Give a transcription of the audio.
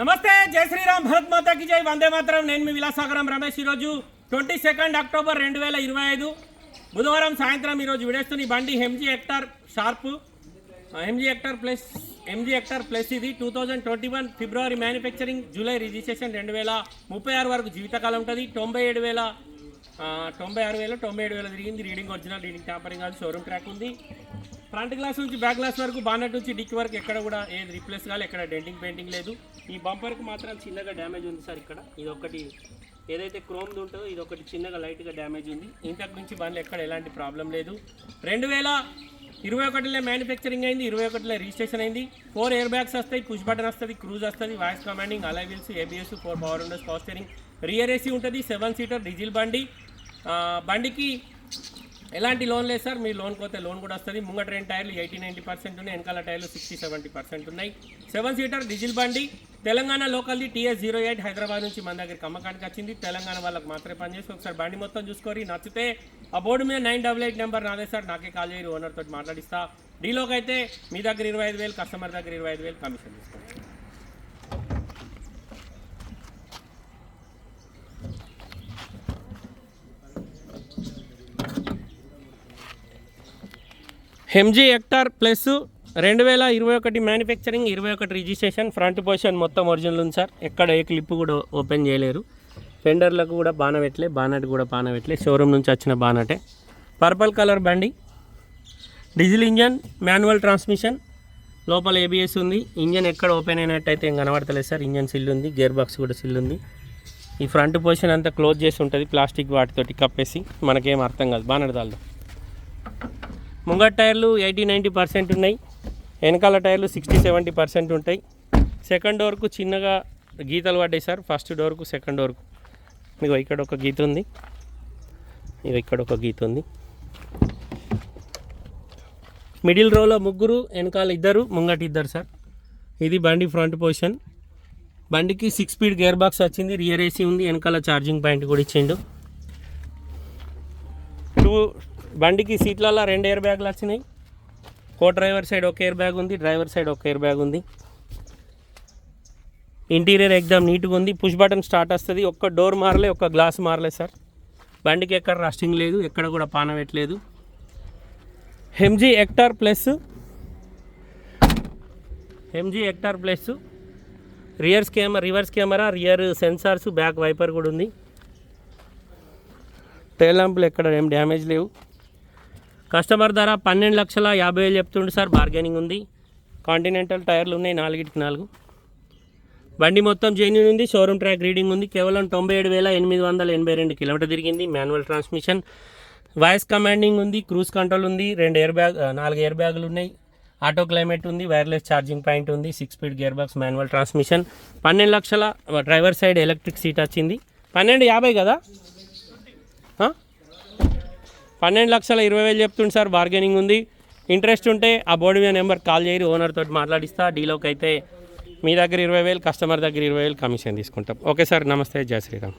నమస్తే జై శ్రీరామ్ భరత్ మాతాకి జై. వందే మాత్రం. నేను మీ విలాసాగరం రమేష్ ఈరోజు ట్వంటీ సెకండ్ అక్టోబర్ రెండు వేల ఇరవై ఐదు. బుధవారం సాయంత్రం ఈరోజు విడేస్తున్న ఈ బండి MG Hector Sharp MG Hector Plus MG Hector Plus ఇది two thousand twenty one February manufacturing July registration రెండు వేల ముప్పై ఆరు వరకు జీవితకాలం ఉంటుంది. తొంభై ఏడు వేల తొంభై ఆరు వేల తొంభై ఏడు వేల తిరిగింది. రీడింగ్ ఒరిజినల్ రీడింగ్ టాపరింగ్ కాదు షోరూమ్ ట్రాక్ ఉంది. ఫ్రంట్ గ్లాస్ నుంచి బ్యాక్ గ్లాస్ వరకు బానెట్ నుంచి డిక్ వరకు ఎక్కడ కూడా ఏది రీప్లేస్ కాదు ఎక్కడ డెంటింగ్ పెయింటింగ్ లేదు. ఈ బంపర్కి మాత్రం చిన్నగా డ్యామేజ్ ఉంది సార్ ఇక్కడ. ఇది ఒకటి ఏదైతే క్రోమ్ది ఉంటుందో ఇది ఒకటి చిన్నగా లైట్గా డ్యామేజ్ ఉంది. ఇంతకు నుంచి బండ్లు ఎక్కడ ఎలాంటి ప్రాబ్లం లేదు. రెండు వేల ఇరవై ఒకటిలో మ్యానుఫ్యాక్చరింగ్ అయింది ఇరవై ఒకటిలో రిజిస్ట్రేషన్ అయింది. ఫోర్ ఎయిర్ బ్యాగ్స్ వస్తాయి పుష్ బటన్ వస్తుంది క్రూజ్ వస్తుంది voice commanding alloy wheels ABS four power windows power steering rear AC ఉంటుంది సెవెన్ సీటర్ డీజిల్ బండి. బండికి ఎలాంటి లోన్ లేదు సార్. మీరు లోన్ పోతే లోన్ కూడా వస్తుంది. ముంగట రెండు టైర్లు ఎయిటీ నైంటీ పర్సెంట్ ఉన్నాయి. వెనకాల టైర్లు సిక్స్టీ సెవెంటీ పర్సెంట్ ఉన్నాయి. సెవెన్ సీటర్ డీజిల్ బండి. తెలంగాణ లోకల్ది టీఎస్ జీరో ఎయిట్ హైదరాబాద్ నుంచి మన దగ్గరికి అమ్మకానికి వచ్చింది. తెలంగాణ వాళ్ళకి మాత్రమే పనిచేసి ఒకసారి బండి మొత్తం చూసుకోరి. నచ్చితే ఆ బోర్డు మీద నైన్ డబల్ ఎయిట్ నెంబర్ నాదే సార్. నాకే కాల్ చేయరు ఓనర్ తోటి మాట్లాడిస్తా. డీలోకి అయితే మీ దగ్గర ఇరవై ఐదు వేలు కస్టమర్ దగ్గర ఇరవై ఐదు వేలు కమిషన్ తీసుకోండి. హెమ్జీ హెక్టార్ ప్లస్ రెండు వేల ఇరవై ఒకటి మ్యానుఫ్యాక్చరింగ్ ఇరవై ఒకటి రిజిస్ట్రేషన్ ఫ్రంట్ పొజిషన్ మొత్తం ఒరిజినల్ ఉంది సార్. ఎక్కడ ఏ క్లిప్ కూడా ఓపెన్ చేయలేరు. ఫెండర్లకు కూడా బాణ పెట్టలే బానట్ కూడా బాణ పెట్టలే షోరూమ్ నుంచి వచ్చిన బానటే పర్పల్ కలర్ బండి డీజిల్ ఇంజన్ మాన్యువల్ ట్రాన్స్మిషన్ లోపల ఏబిఎస్ ఉంది. ఇంజన్ ఎక్కడ ఓపెన్ అయినట్టయితే ఏం కనబడతలేదు సార్. ఇంజన్ సిల్ ఉంది గేర్ బాక్స్ కూడా సిల్ ఉంది. ఈ ఫ్రంట్ పొజిషన్ అంతా క్లోజ్ చేసి ఉంటుంది ప్లాస్టిక్ వాటితోటి కప్పేసి మనకేం అర్థం కాదు. బానట్ దాల్లో ముంగట్ టైర్లు ఎయిటీ నైంటీ పర్సెంట్ ఉన్నాయి. వెనకాల టైర్లు సిక్స్టీ సెవెంటీ పర్సెంట్ ఉంటాయి. సెకండ్ డోర్కు చిన్నగా గీతలు పడ్డాయి సార్. ఫస్ట్ డోర్కు సెకండ్ డోర్కు. మీకు ఇక్కడ ఒక గీత ఉంది. ఇక ఇక్కడ ఒక గీత ఉంది. మిడిల్ రోలో ముగ్గురు వెనకాల ఇద్దరు ముంగట ఇద్దరు సార్. ఇది బండి ఫ్రంట్ పొజిషన్. బండికి సిక్స్ స్పీడ్ గేర్ బాక్స్ వచ్చింది. రియర్ ఏసీ ఉంది. వెనకాల ఛార్జింగ్ పాయింట్ కూడా ఇచ్చిండు. టూ బండికి సీట్లలో రెండు ఎయిర్ బ్యాగులు వచ్చినాయి. కో డ్రైవర్ సైడ్ ఒక ఎయిర్ బ్యాగ్ ఉంది డ్రైవర్ సైడ్ ఒక ఎయిర్ బ్యాగ్ ఉంది. ఇంటీరియర్ ఎగ్జామ్ నీట్గా ఉంది పుష్ బటన్ స్టార్ట్ వస్తుంది. ఒక్క డోర్ మారలే ఒక్క గ్లాస్ మారలే సార్. బండికి ఎక్కడ రస్టింగ్ లేదు ఎక్కడ కూడా పాన పెట్టలేదు. MG Hector Plus MG Hector Plus rears camera reverse camera rear sensors back wiper కూడా ఉంది. టైల్ ల్యాంపులు ఎక్కడ ఏం డ్యామేజ్ లేవు. కస్టమర్ ధర పన్నెండు లక్షల యాభై వేలు చెప్తుండు సార్ బార్గెనింగ్ ఉంది. కాంటినెంటల్ టైర్లు ఉన్నాయి నాలుగిటికి నాలుగు. బండి మొత్తం జెన్యున్ ఉంది షోరూమ్ ట్రాక్ రీడింగ్ ఉంది కేవలం తొంభై ఏడు వేల ఎనిమిది వందల ఎనభై రెండు కిలోమీటర్ తిరిగింది మాన్యువల్ ట్రాన్స్మిషన్ వాయిస్ కమాండింగ్ ఉంది క్రూజ్ కంట్రోల్ ఉంది రెండు ఎయిర్ బ్యాగ్ నాలుగు ఎయిర్ బ్యాగులు ఉన్నాయి. ఆటో క్లైమేట్ ఉంది వైర్లెస్ ఛార్జింగ్ పాయింట్ ఉంది six speed gear box manual transmission పన్నెండు లక్షల డ్రైవర్ సైడ్ ఎలక్ట్రిక్ సీట్ వచ్చింది. పన్నెండు యాభై కదా? పన్నెండు లక్షల ఇరవై వేలు చెప్తుంది సార్ బార్గెనింగ్ ఉంది. ఇంట్రెస్ట్ ఉంటే ఆ బోర్డు మీద నెంబర్ కాల్ చేయరు ఓనర్ తోటి మాట్లాడిస్తా డీలోకి అయితే మీ దగ్గర ఇరవై వేలు కస్టమర్ దగ్గర ఇరవై వేలు కమిషన్ తీసుకుంటాం. ఓకే సార్ నమస్తే జయ శ్రీరామ్.